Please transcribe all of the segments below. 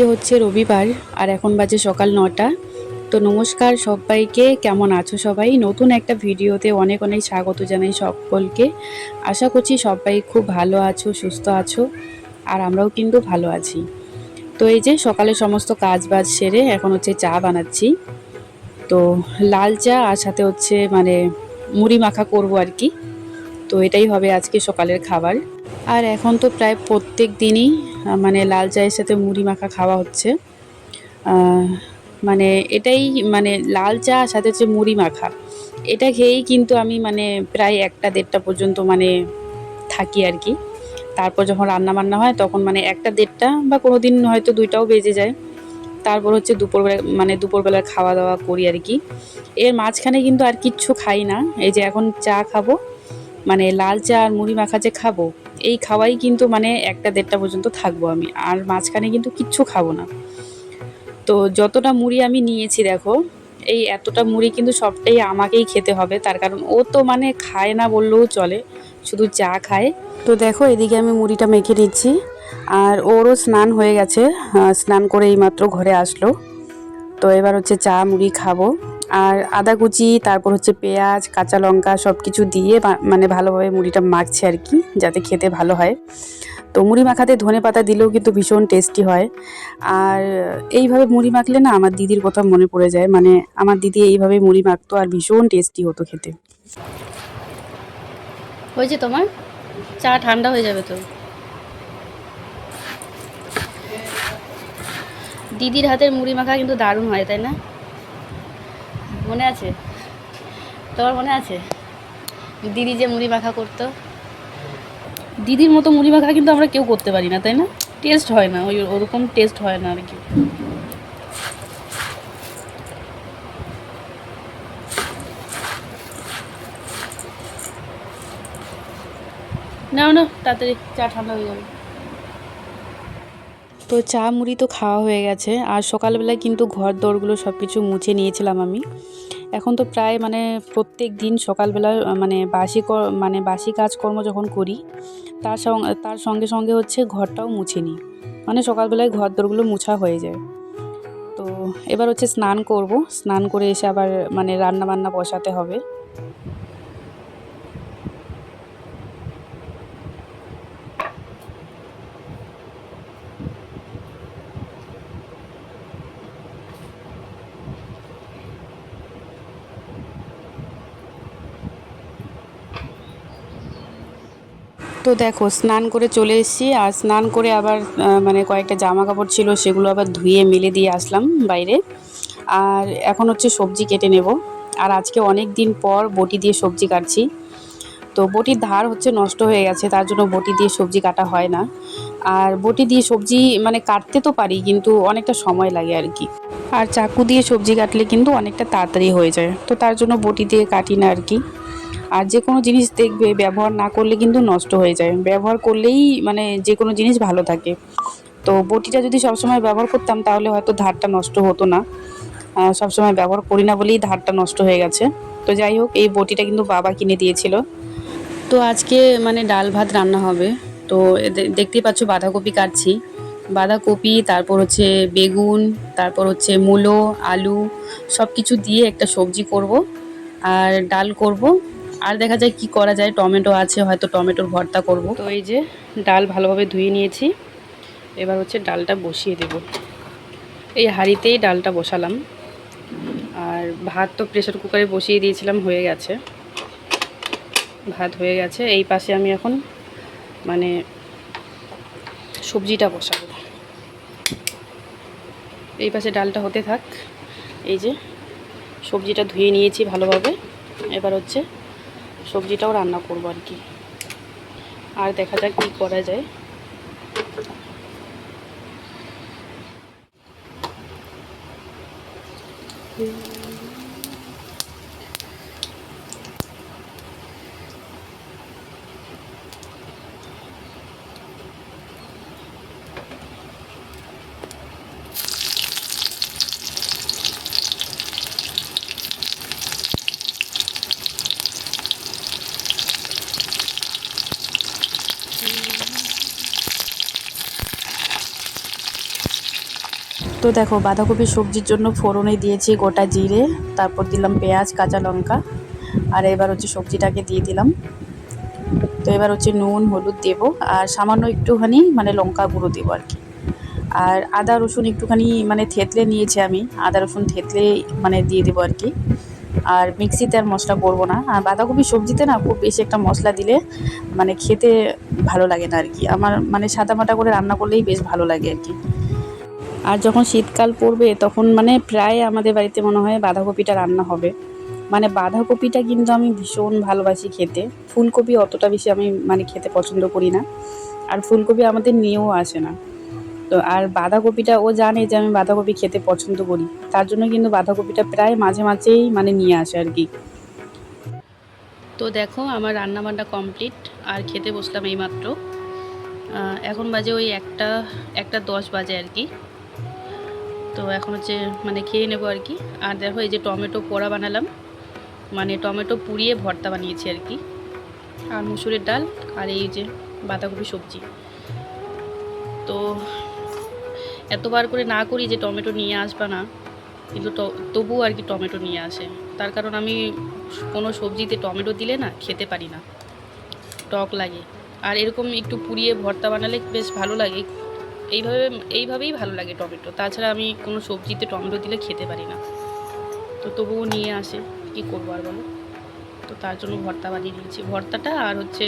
আজকে হচ্ছে রবিবার আর এখন বাজে সকাল নটা। তো নমস্কার সবাইকে, কেমন আছো সবাই? নতুন একটা ভিডিওতে অনেক অনেক স্বাগত জানাই সকলকে। আশা করছি সবাই খুব ভালো আছো, সুস্থ আছো, আর আমরাও কিন্তু ভালো আছি। তো এই যে সকালে সমস্ত কাজ বাজ সেরে এখন হচ্ছে চা বানাচ্ছি। তো লাল চা আর সাথে হচ্ছে মানে মুড়ি মাখা করব আর কি। তো এটাই হবে আজকে সকালের খাবার। আর এখন তো প্রায় প্রত্যেক দিনই মানে লাল চায়ের সাথে মুড়ি মাখা খাওয়া হচ্ছে। মানে এটাই মানে লাল চা সাথে হচ্ছে মুড়ি মাখা। এটা খেয়েই কিন্তু আমি মানে প্রায় একটা দেড়টা পর্যন্ত মানে থাকি আর কি। তারপর যখন রান্না বান্না হয়, তখন মানে একটা দেড়টা বা কোনো দিন হয়তো দুইটাও বেজে যায়। তারপর হচ্ছে দুপুরবেলা মানে দুপুরবেলার খাওয়া দাওয়া করি আর কি। এর মাঝখানে কিন্তু আর কিচ্ছু খাই না। এই যে এখন চা খাব মানে লাল চা আর মুড়ি মাখা যে খাব, এই খাওয়াই কিন্তু মানে একটা দেড়টা পর্যন্ত থাকব আমি। আর মাঝখানে কিন্তু কিচ্ছু খাব না। তো যতটা মুড়ি আমি নিয়েছি দেখো, এই এতটা মুড়ি কিন্তু সবটাই আমাকেই খেতে হবে। তার কারণ ও তো মানে খায় না বললেও চলে, শুধু চা খায়। তো দেখো এদিকে আমি মুড়িটা মেখে নিচ্ছি। আর ওরও স্নান হয়ে গেছে স্নান করে এইমাত্র ঘরে আসলো। তো এবার হচ্ছে চা, মুড়ি খাব। আর আদা কুচি, তারপর হচ্ছে পেঁয়াজ, কাঁচা লঙ্কা সব কিছু দিয়ে মানে ভালোভাবে মুড়িটা মাখছে আর কি, যাতে খেতে ভালো হয়। তো মুড়ি মাখাতে ধনে পাতা দিলেও কিন্তু ভীষণ টেস্টি হয়। আর এইভাবে মুড়ি মাখলে না আমার দিদির কথা মনে পড়ে যায় মানে আমার দিদি এইভাবে মুড়ি মাখতো আর ভীষণ টেস্টি হতো খেতে। হয়েছে তোমার? চা ঠান্ডা হয়ে যাবে তো। দিদির হাতের মুড়ি মাখা কিন্তু দারুণ হয়, তাই না? মনে আছে? তোমার মনে আছে? দিদি যে মুড়ি মাখা করতো। দিদির মতো মুড়ি মাখা কিন্তু আমরা কেউ করতে পারি না, তাই না? টেস্ট হয় না, ওই ওরকম টেস্ট হয় না আর কি। নাও না তাড়াতাড়ি, চা ঠান্ডা হয়ে যাবে। তো চা মুড়ি তো খাওয়া হয়ে গেছে। আর সকালবেলায় কিন্তু ঘর দোরগুলো সব কিছু মুছে নিয়েছিলাম আমি। এখন তো প্রায় মানে প্রত্যেক দিন সকালবেলা মানে বাসি মানে বাসি কাজকর্ম যখন করি, তার তার সঙ্গে সঙ্গে হচ্ছে ঘরটাও মুছে নিই। মানে সকালবেলায় ঘর দোরগুলো মুছা হয়ে যায়। তো এবার হচ্ছে স্নান করব। স্নান করে এসে আবার মানে রান্না বান্না বসাতে হবে। তো দেখো, স্নান করে চলে এসেছি আর স্নান করে আবার মানে কয়েকটা জামা কাপড় ছিল সেগুলো আবার ধুয়ে মেলে দিয়ে আসলাম বাইরে। আর এখন হচ্ছে সবজি কেটে নেব। আর আজকে অনেক দিন পর বটি দিয়ে সবজি কাটছি। তো বটির ধার হচ্ছে নষ্ট হয়ে গেছে, তার জন্য বটি দিয়ে সবজি কাটা হয় না। আর বটি দিয়ে সবজি মানে কাটতে তো পারি, কিন্তু অনেকটা সময় লাগে আর কি। আর চাকু দিয়ে সবজি কাটলে কিন্তু অনেকটা তাড়াতাড়ি হয়ে যায়। তো তার জন্য বটি দিয়ে কাটি না আর কি। আর যে কোনো জিনিস দেখবে, ব্যবহার না করলে কিন্তু নষ্ট হয়ে যায়। ব্যবহার করলেই মানে যে কোনো জিনিস ভালো থাকে। তো বটিটা যদি সবসময় ব্যবহার করতাম, তাহলে হয়তো ধারটা নষ্ট হতো না। সবসময় ব্যবহার করি না বলেই ধারটা নষ্ট হয়ে গেছে। তো যাই হোক, এই বটিটা কিন্তু বাবা কিনে দিয়েছিল। তো আজকে মানে ডাল ভাত রান্না হবে। তো দেখতেই পাচ্ছ বাঁধাকপি কাটছি। বাঁধাকপি, তারপর হচ্ছে বেগুন, তারপর হচ্ছে মূলো, আলু সব কিছু দিয়ে একটা সবজি করব। আর ডাল করব। আর দেখা যায় কি করা যায়, টমেটো আছে, হয়তো টমেটোর ভর্তা করব। তো এই যে ডাল ভালোভাবে ধুয়ে নিয়েছি। এবার হচ্ছে ডালটা বসিয়ে দেব। এই হাঁড়িতেই ডালটা বসালাম। আর ভাত তো প্রেশার কুকারে বসিয়ে দিয়েছিলাম, হয়ে গেছে। ভাত হয়ে গেছে। এই পাশে আমি এখন মানে সবজিটা বসাবো। এই পাশে ডালটা হতে থাক। এই যে সবজিটা ধুয়ে নিয়েছি ভালোভাবে। এবার হচ্ছে সবজিটাও রান্না করব আর কি আর দেখা যাক কী করা যায় তো দেখো, বাঁধাকপি সবজির জন্য ফোড়নে দিয়েছি গোটা জিরে, তারপর দিলাম পেঁয়াজ, কাঁচা লঙ্কা, আর এবার হচ্ছে সবজিটাকে দিয়ে দিলাম। তো এবার হচ্ছে নুন, হলুদ দেবো, আর সামান্য একটুখানি মানে লঙ্কা গুঁড়ো দেবো আর কি। আর আদা, রসুন একটুখানি মানে থেতলে নিয়েছি আমি, আদা, রসুন থেতলে মানে দিয়ে দেবো আর কি। আর মিক্সিতে আর মশলা করব না। আর বাঁধাকপি সবজিতে না খুব বেশি একটা মশলা দিলে মানে খেতে ভালো লাগে না আর কি। আমার মানে সাদামাটা করে রান্না করলেই বেশ ভালো লাগে আর কি। আর যখন শীতকাল পড়বে, তখন মানে প্রায় আমাদের বাড়িতে মনে হয় বাঁধাকপিটা রান্না হবে। মানে বাঁধাকপিটা কিন্তু আমি ভীষণ ভালোবাসি খেতে। ফুলকপি অতটা বেশি আমি মানে খেতে পছন্দ করি না। আর ফুলকপি আমাদের নিয়েও আসে না। তো আর বাঁধাকপিটা ও জানে যে আমি বাঁধাকপি খেতে পছন্দ করি। তার জন্য কিন্তু বাঁধাকপিটা প্রায় মাঝে মাঝেই মানে নিয়ে আসে আর কি। তো দেখো, আমার রান্না বান্না কমপ্লিট। আর খেতে বসলাম এইমাত্র। এখন বাজে ওই একটা একটা দশ বাজে আর কি। এখন হচ্ছে মানে খেয়ে নেব আর কি। আর দেখো এই যে টমেটো পোড়া বানালাম। মানে টমেটো পুড়িয়ে ভর্তা বানিয়েছি আর কি। আর মুসুরের ডাল আর এই যে বাঁধাকপি সবজি। তো এতবার করে না করি যে টমেটো নিয়ে আসবা না। কিন্তু তবুও আর কি টমেটো নিয়ে আসে। তার কারণ আমি কোনো সবজিতে টমেটো দিলে না খেতে পারি না। টক লাগে। আর এরকম একটু পুড়িয়ে ভর্তা বানালে বেশ ভালো লাগে। এইভাবে এইভাবেই ভালো লাগে টমেটো। তাছাড়া আমি কোনো সবজিতে টমেটো দিলে খেতে পারি না। তো তবুও নিয়ে আসে কী করব আর বলো? তো তার জন্য ভর্তা বানিয়ে দিয়েছি। ভর্তাটা আর হচ্ছে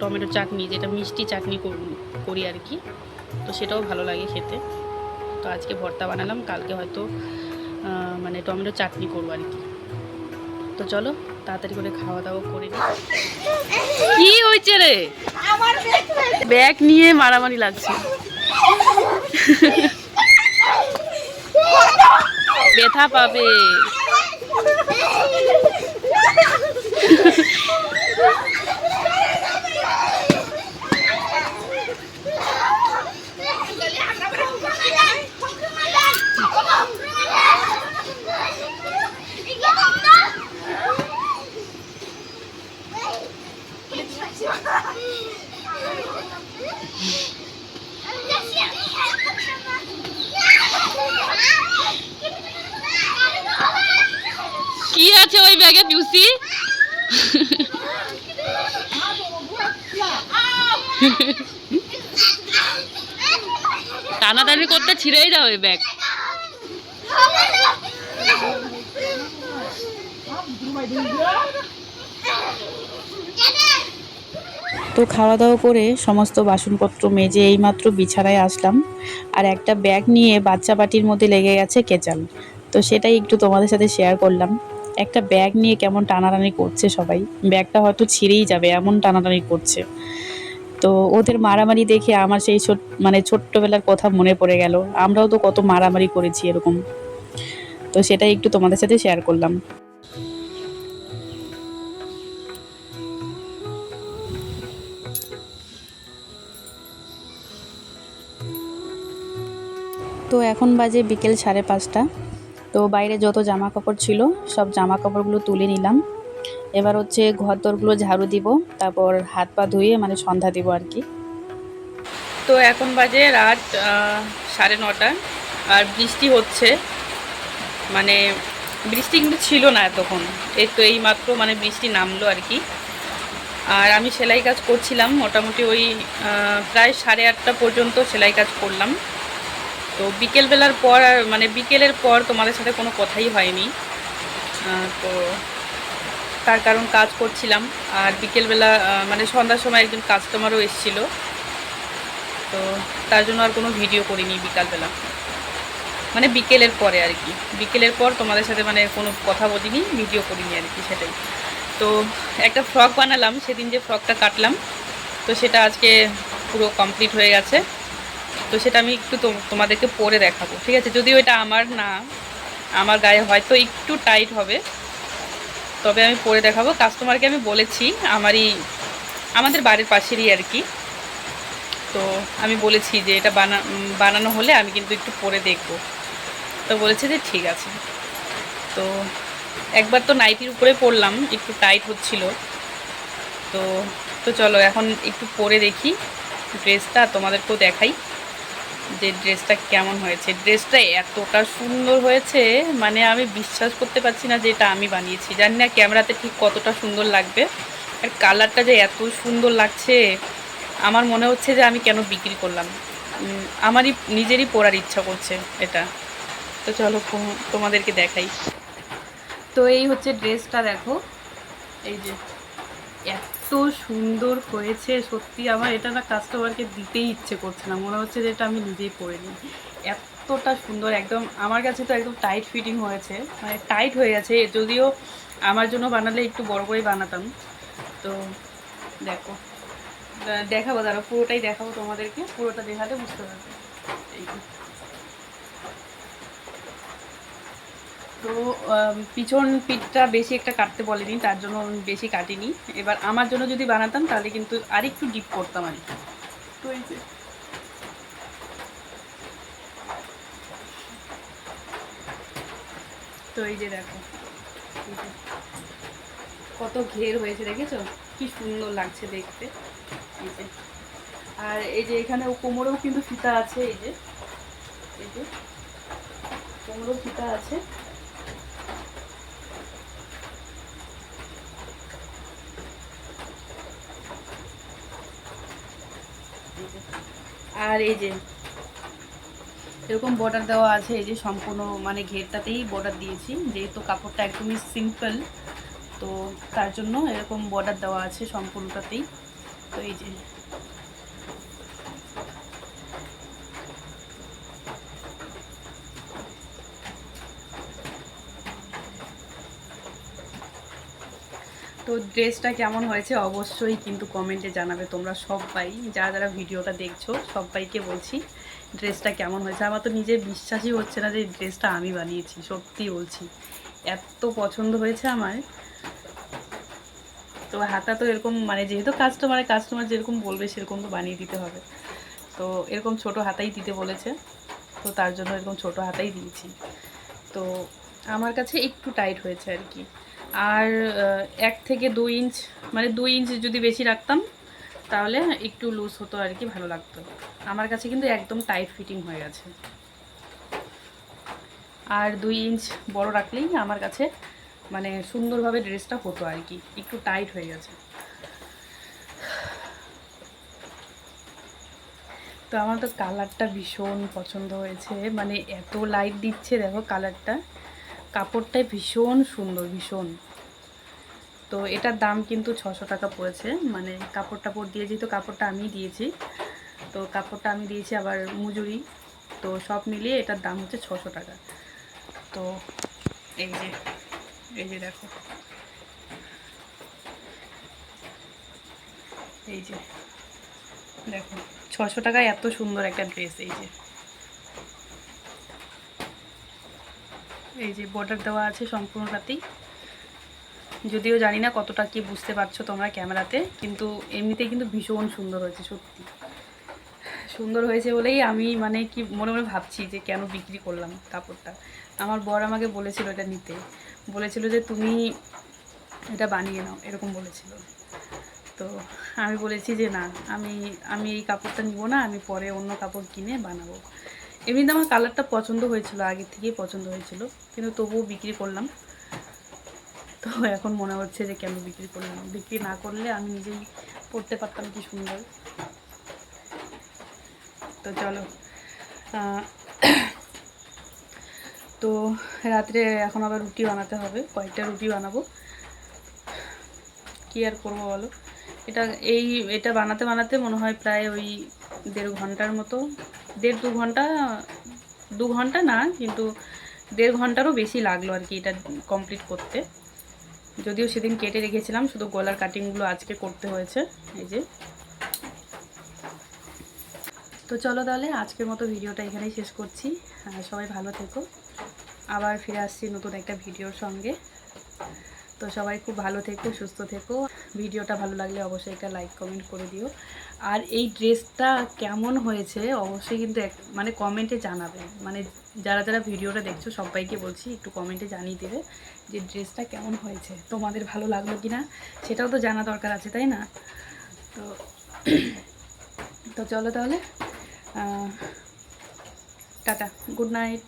টমেটো চাটনি যেটা মিষ্টি চাটনি কর- করি আর কি তো সেটাও ভালো লাগে খেতে। তো আজকে ভর্তা বানালাম কালকে হয়তো মানে টমেটো চাটনি করব আর কি। তো চলো তাড়াতাড়ি করে খাওয়া দাওয়া করে নিই কি হয়েছে রে? ব্যাগ নিয়ে মারামারি লাগছে। ব্যথা পাবে ছিঁড়েই যাবে ব্যাগ তো খাওয়া দাওয়া করে সমস্ত বাসনপত্র মেজে এইমাত্র বিছানায় আসলাম। আর একটা ব্যাগ নিয়ে বাচ্চা পাটির মধ্যে লেগে গেছে কেচাল। তো সেটাই একটু তোমাদের সাথে শেয়ার করলাম। একটা ব্যাগ নিয়ে কেমন টানাটানি করছে সবাই। ব্যাগটা হয়তো ছিঁড়েই যাবে, এমন টানাটানি করছে। তো ওদের মারামারি দেখে আমার সেই মানে ছোট্টবেলার কথা মনে পড়ে গেল। আমরাও তো কত মারামারি করেছি এরকম। তো সেটাই একটু তোমাদের সাথে শেয়ার করলাম। তো এখন বাজে বিকেল সাড়ে পাঁচটা। তো বাইরে যত জামা কাপড় ছিল, সব জামা কাপড়গুলো তুলে নিলাম। এবার হচ্ছে ঘর দরগুলো ঝাড়ু দিব, তারপর হাত পা ধুয়ে মানে সন্ধ্যা দিব আর কি। তো এখন বাজে রাত সাড়ে নটা, আর বৃষ্টি হচ্ছে। মানে বৃষ্টি কিন্তু ছিল না এতক্ষণ। এই তো এই মাত্র মানে বৃষ্টি নামলো আর কি। আর আমি সেলাই কাজ করছিলাম, মোটামুটি ওই প্রায় সাড়ে আটটা পর্যন্ত সেলাই কাজ করলাম। তো বিকেলবেলার পর মানে বিকেলের পর তোমাদের সাথে কোনো কথাই হয়নি। তো তার কারণ কাজ করছিলাম। আর বিকেলবেলা মানে সন্ধ্যার সময় একজন কাস্টমারও এসেছিল। তো তার জন্য আর কোনো ভিডিও করিনি বিকালবেলা। মানে বিকেলের পরে আর কি। বিকেলের পর তোমাদের সাথে মানে কোনো কথা বলিনি ভিডিও করিনি আর কি সেটাই। তো একটা ফ্রক বানালাম, সেদিন যে ফ্রকটা কাটলাম, তো সেটা আজকে পুরো কমপ্লিট হয়ে গেছে। তো সেটা আমি একটু তোমাদেরকে পরে দেখাবো, ঠিক আছে? যদিও এটা আমার না, আমার গায়ে হয়তো একটু টাইট হবে। তবে আমি পরে দেখাবো। কাস্টমারকে আমি বলেছি, আমারই, আমাদের বাড়ির পাশেরই আর কি। তো আমি বলেছি যে এটা বানা বানানো হলে আমি কিন্তু একটু পরে দেখব। তো বলেছে যে ঠিক আছে। তো একবার তো নাইটির উপরে পরলাম একটু টাইট হচ্ছিল। তো তো চলো এখন একটু পরে দেখি ড্রেসটা তোমাদেরকেও দেখাই। যে ড্রেসটা কেমন হয়েছে। ড্রেসটা এতটা সুন্দর হয়েছে মানে আমি বিশ্বাস করতে পারছি না যে এটা আমি বানিয়েছি। জানি না ক্যামেরাতে ঠিক কতটা সুন্দর লাগবে, আর কালারটা যে এত সুন্দর লাগছে, আমার মনে হচ্ছে যে আমি কেন বিক্রি করলাম। আমারই, নিজেরই পরার ইচ্ছা করছে এটা। তো চলো তোমাদেরকে দেখাই। তো এই হচ্ছে ড্রেসটা দেখো। এই যে, এত সুন্দর হয়েছে, সত্যি আমার এটা না কাস্টমারকে দিতেই ইচ্ছে করছে না। মনে হচ্ছে যে এটা আমি নিজেই পরে নিই। এতটা সুন্দর, একদম আমার কাছে তো একদম টাইট ফিটিং হয়েছে। মানে টাইট হয়ে গেছে, যদিও আমার জন্য বানালে একটু বড় করেই বানাতাম। তো দেখো দেখাবো দাঁড়া পুরোটাই দেখাবো তোমাদেরকে, পুরোটা দেখাতে বুঝতে পারবে। এই। তো পিছন পিঠটা বেশি একটা কাটতে বলেনি তার জন্য আমি বেশি কাটিনি। এবার আমার জন্য যদি বানাতাম তাহলে কিন্তু আরেকটু ডিপ করতাম আর কি। তো এই যে। তো এই যে দেখো। কত ঘের হয়েছে দেখেছ? কি সুন্দর লাগছে দেখতে। এই যে। আর এই যে এখানে কোমরেও কিন্তু ফিতা আছে এই যে। এই যে। কোমরেও ফিতা আছে। আর এই যে, এরকম বর্ডার দেওয়া আছে, এই যে সম্পূর্ণ মানে ঘেরটাতেই বর্ডার দিয়েছি, যেহেতু কাপড়টা একদমই সিম্পল তো তার জন্য এরকম বর্ডার দেওয়া আছে সম্পূর্ণটাতেই। তো এই যে তো ড্রেসটা কেমন হয়েছে অবশ্যই কিন্তু কমেন্টে জানাবে তোমরা সবাই। যারা যারা ভিডিওটা দেখছ, সবাইকে বলছি ড্রেসটা কেমন হয়েছে। আমার তো নিজের বিশ্বাসই হচ্ছে না যে ড্রেসটা আমি বানিয়েছি, সত্যি বলছি। এত পছন্দ হয়েছে আমার। তো হাতা তো এরকম মানে যেহেতু কাস্টমারে কাস্টমার যেরকম বলবে সেরকম তো বানিয়ে দিতে হবে। তো এরকম ছোট হাতাই দিতে বলেছে, তো তার জন্য এরকম ছোট হাতাই দিয়েছি। তো আমার কাছে একটু টাইট হয়েছে আর কি। আর এক থেকে দুই ইঞ্চ মানে দুই ইঞ্চ যদি বেশি রাখতাম, তাহলে একটু লুজ হতো আর কি, ভালো লাগতো। আমার কাছে কিন্তু একদম টাইট ফিটিং হয়ে গেছে। আর দুই ইঞ্চ বড় রাখলেই আমার কাছে মানে সুন্দরভাবে ড্রেসটা হতো আর কি, একটু টাইট হয়ে গেছে। তো আমার তো কালারটা ভীষণ পছন্দ হয়েছে মানে এত লাইট দিচ্ছে, দেখো কালারটা। কাপড়টাই ভীষণ সুন্দর, ভীষণ। তো এটার দাম কিন্তু ছশো টাকা পড়েছে। মানে কাপড় টাপড় দিয়ে যেহেতু কাপড়টা আমি দিয়েছি, তো কাপড়টা আমি দিয়েছি আবার মজুরি। তো সব মিলিয়ে এটার দাম হচ্ছে ছশো টাকা। তো এই যে এই যে দেখো। এই যে, দেখো, ছশো টাকায় এত সুন্দর একটা ড্রেস, এই যে। এই যে বর্ডার দেওয়া আছে সম্পূর্ণটাতেই। যদিও জানি না কতটা কি বুঝতে পারছ তোমরা ক্যামেরাতে, কিন্তু এমনিতেই কিন্তু ভীষণ সুন্দর হয়েছে, সত্যি। সুন্দর হয়েছে বলেই আমি মানে কি মনে মনে ভাবছি যে কেন বিক্রি করলাম কাপড়টা। আমার বর আমাকে বলেছিল এটা নিতে। বলেছিল যে তুমি এটা বানিয়ে নাও, এরকম বলেছিল। তো আমি বলেছি যে না, আমি আমি এই কাপড়টা নিব না, আমি পরে অন্য কাপড় কিনে বানাবো। এমনিতে আমার কালারটা পছন্দ হয়েছিল, আগে থেকেই পছন্দ হয়েছিল, কিন্তু তবুও বিক্রি করলাম। তো এখন মনে হচ্ছে যে কেন বিক্রি করলাম বিক্রি না করলে আমি নিজেই পড়তে পারতাম কি সুন্দর। তো চলো তো রাত্রে এখন আবার রুটি বানাতে হবে, কয়েকটা রুটি বানাবো। কি আর করব বলো? এটা এই, এটা বানাতে বানাতে মনে হয় প্রায় ওই দেড় ঘণ্টার মতো। দেড় দু ঘণ্টা দু ঘণ্টা না, কিন্তু দেড় ঘন্টারও বেশি লাগল আর কি এটা কমপ্লিট করতে। যদিও সেদিন কেটে রেখেছিলাম, শুধু গলার কাটিংগুলো আজকে করতে হয়েছে, এই যে। তো চলো তাহলে, আজকের মতো ভিডিওটা এখানেই শেষ করছি। সবাই ভালো থেকো। আবার ফিরে আসছি নতুন একটা ভিডিওর সঙ্গে। তো সবাই খুব ভালো থেকো, সুস্থ থেকো। ভিডিওটা ভালো লাগলে অবশ্যই একটা লাইক কমেন্ট করে দিও। আর এই ড্রেসটা কেমন হয়েছে অবশ্যই কিন্তু এক মানে কমেন্টে জানাবে। মানে যারা যারা ভিডিওটা দেখছ, সবাইকে বলছি একটু কমেন্টে জানিয়ে দেবে যে ড্রেসটা কেমন হয়েছে। তোমাদের ভালো লাগল কি না সেটাও তো জানা দরকার আছে, তাই না? তো তো চলো তাহলে টাটা গুড নাইট